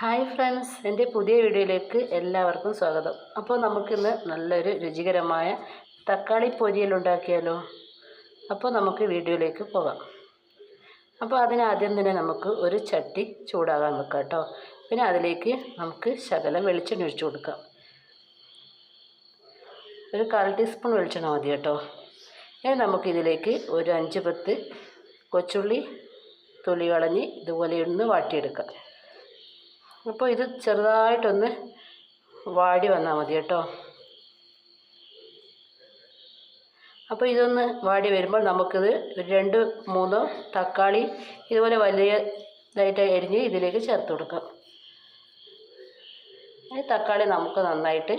Hi friends എന്റെ പുതിയ വീഡിയോയിലേക്ക് എല്ലാവർക്കും സ്വാഗതം. അപ്പോൾ നമുക്കിന്ന് നല്ലൊരു രുചികരമായ തക്കാളി പൊരിയൽ ഉണ്ടാക്കിയാലോ? അപ്പോൾ നമുക്ക് വീഡിയോയിലേക്ക് പോകാം. അപ്പോൾ അതിനാദ്യം തന്നെ നമുക്ക് ഒരു ചട്ടി ചൂടാകാൻ വെക്കാം കേട്ടോ. പിന്നെ അതിലേക്ക് നമുക്ക് ശകലം വെളിച്ചെണ്ണ ഒഴിച്ചു കൊടുക്കാം. ഒരു കാൽ ടീസ്പൂൺ വെളിച്ചെണ്ണ മതി കേട്ടോ. ഇനി നമുക്കിതിലേക്ക് ഒരു അഞ്ച് പത്ത് കൊച്ചുള്ളി തൊലി കളഞ്ഞ് ഇതുപോലെ ഒന്ന് വാട്ടിയെടുക്കാം. അപ്പോൾ ഇത് ചെറുതായിട്ടൊന്ന് വാടി വന്നാൽ മതി കേട്ടോ. അപ്പോൾ ഇതൊന്ന് വാടി വരുമ്പോൾ നമുക്കിത് രണ്ട് മൂന്നോ തക്കാളി ഇതുപോലെ വലിയ ഇതായിട്ട് എരിഞ്ഞ് ഇതിലേക്ക് ചേർത്ത് കൊടുക്കാം. ഈ തക്കാളി നമുക്ക് നന്നായിട്ട്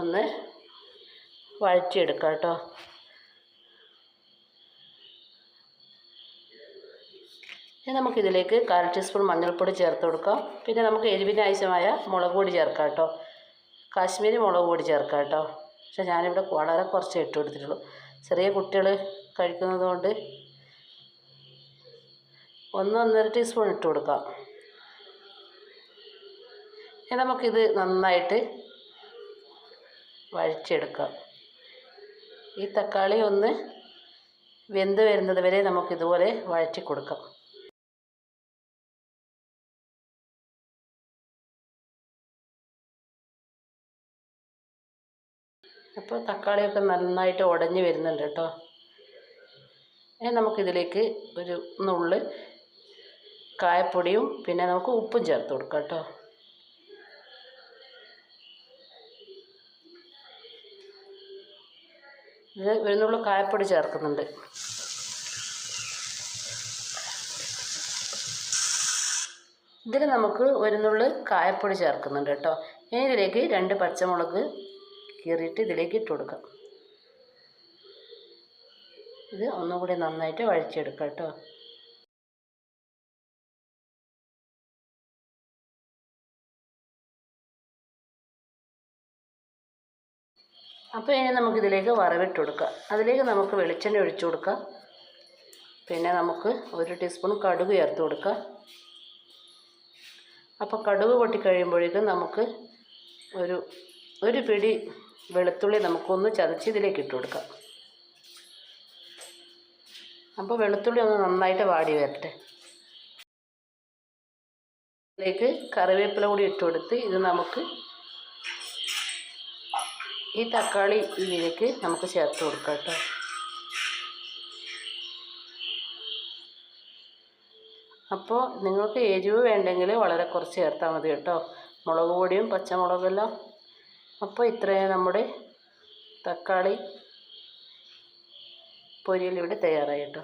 ഒന്ന് വഴറ്റിയെടുക്കാം കേട്ടോ. ഇനി നമുക്കിതിലേക്ക് കാൽ ടീസ്പൂൺ മഞ്ഞൾപ്പൊടി ചേർത്ത് കൊടുക്കാം. പിന്നെ നമുക്ക് എരിവിന് ആവശ്യമായ മുളക് പൊടി ചേർക്കാം കേട്ടോ. കാശ്മീരി മുളക് പൊടി ചേർക്കാം കേട്ടോ. പക്ഷേ ഞാനിവിടെ വളരെ കുറച്ച് ഇട്ട് കൊടുത്തിട്ടുള്ളൂ. ചെറിയ കുട്ടികൾ കഴിക്കുന്നത് കൊണ്ട് ഒന്ന് ഒന്നര ടീസ്പൂൺ ഇട്ട് കൊടുക്കാം. ഇനി നമുക്കിത് നന്നായിട്ട് വഴിച്ചെടുക്കാം ഈ തക്കാളി ഒന്ന് വെന്ത് വരുന്നത് വരെ നമുക്കിതുപോലെ വഴറ്റി കൊടുക്കാം. അപ്പോൾ തക്കാളിയൊക്കെ നന്നായിട്ട് ഉടഞ്ഞ് വരുന്നുണ്ട് കേട്ടോ. ഇനി നമുക്കിതിലേക്ക് ഒരു നുള്ള് കായപ്പൊടിയും പിന്നെ നമുക്ക് ഉപ്പും ചേർത്ത് കൊടുക്കാം കേട്ടോ. ഇത് ഒരു നുള്ള് കായപ്പൊടി ചേർക്കുന്നുണ്ട്. ഇതിൽ നമുക്ക് ഒരു നുള്ള് കായപ്പൊടി ചേർക്കുന്നുണ്ട് കേട്ടോ. ഇനി ഇതിലേക്ക് രണ്ട് പച്ചമുളക് കീറിയിട്ട് ഇതിലേക്ക് ഇട്ട് കൊടുക്കാം ഇത് ഒന്നുകൂടി നന്നായിട്ട് വഴിച്ചെടുക്കാം കേട്ടോ. അപ്പോൾ ഇനി നമുക്ക് ഇതിലേക്ക് വറവിട്ട് കൊടുക്കാം അതിലേക്ക് നമുക്ക് വെളിച്ചെണ്ണ ഒഴിച്ചു കൊടുക്കാം പിന്നെ നമുക്ക് ഒരു ടീസ്പൂൺ കടുക് ചേർത്ത് കൊടുക്കാം അപ്പോൾ കടുക് പൊട്ടിക്കഴിയുമ്പോഴേക്കും നമുക്ക് ഒരു ഒരു പിടി വെളുത്തുള്ളി നമുക്കൊന്ന് ചതച്ച് ഇതിലേക്ക് ഇട്ട് കൊടുക്കാം. അപ്പോൾ വെളുത്തുള്ളി ഒന്ന് നന്നായിട്ട് വാടി വരട്ടെ. ഇതിലേക്ക് കറിവേപ്പില കൂടി ഇട്ട് കൊടുത്ത് ഇത് നമുക്ക് ഈ തക്കാളി ഇതിലേക്ക് നമുക്ക് ചേർത്ത് കൊടുക്കാം കേട്ടോ. അപ്പോൾ നിങ്ങൾക്ക് എരിവ് വേണ്ടെങ്കിൽ വളരെ കുറച്ച് ചേർത്താൽ മതി കേട്ടോ. മുളക് പൊടിയും പച്ചമുളകെല്ലാം അപ്പോൾ ഇത്രയും നമ്മുടെ തക്കാളി പൊരിയൽ ഇവിടെ തയ്യാറായി കേട്ടോ.